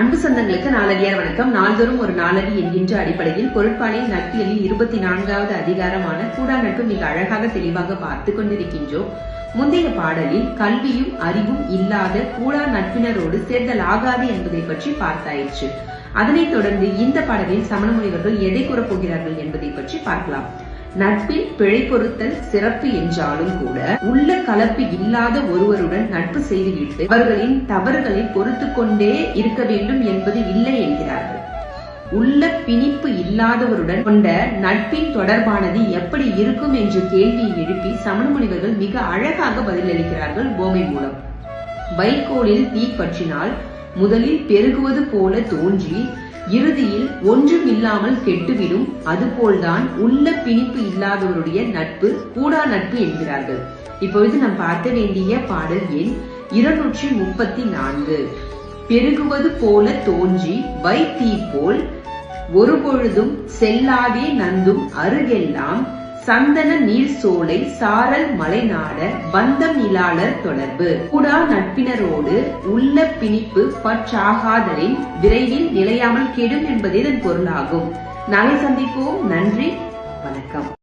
அன்பு சொந்தங்களுக்கு நாளடியார் வணக்கம். நாள்தோறும் ஒரு நாளடி என்கின்ற அடிப்படையில் பொருட்பாலின் நட்பியலில் இருபத்தி நான்காவது அதிகாரமான கூடா நட்பு மிக அழகாக தெளிவாக பார்த்து கொண்டிருக்கின்றோம். முந்தைய பாடலில் கல்வியும் அறிவும் இல்லாத கூடா நட்பினரோடு சேர்தல் ஆகாது என்பதை பற்றி பார்த்தாயிற்று. அதனைத் தொடர்ந்து இந்த பாடலில் சமண முனிவர்கள் எதை கூறப்போகிறார்கள் என்பதை பற்றி பார்க்கலாம். நட்பில் பிழை பொருத்தல் சிறப்பு என்றாலும் கூட உள்ள கலப்பு இல்லாத ஒருவருடன் நட்பு செய்துவிட்டு அவர்களின் தவறுகளை பொறுத்து கொண்டே இருக்க வேண்டும் என்பது இல்லை என்கிறார்கள். உள்ள பிணிப்பு இல்லாதவருடன் கொண்ட நட்பின் தொடர்பானது எப்படி இருக்கும் என்று கேள்வியை எழுப்பி சமண முனிவர்கள் மிக அழகாக பதிலளிக்கிறார்கள் போமை மூலம். வைக்கோலில் தீ பற்றினால் முதலில் பெருகுவது போல தோன்றி இறுதியில் ஒன்றும் இல்லாமல் கெட்டுவிடும் அதுபோல்தான் உள்ள பிணிப்பு இல்லாதவருடைய நட்பு கூடா நட்பு என்கிறார்கள். இப்பொழுது நாம் பார்க்க வேண்டிய பாடல் எண் இருநூற்றி முப்பத்தி நான்கு பெருகுவது போல தோன்றி வைத்தீ போல் ஒரு பொழுதும் செல்லாதே நந்தும் அருகெல்லாம் சந்தன நீர் சோலை சாரல் மலைநாட பந்தம் இலாளர் தொடர்பு. குடா நட்பினரோடு உள்ள பிணிப்பு பற்றாகாதலின் விரைவில் நிலையாமல் கெடும் என்பதே இதன் பொருளாகும். நாளை சந்திப்போம். நன்றி. வணக்கம்.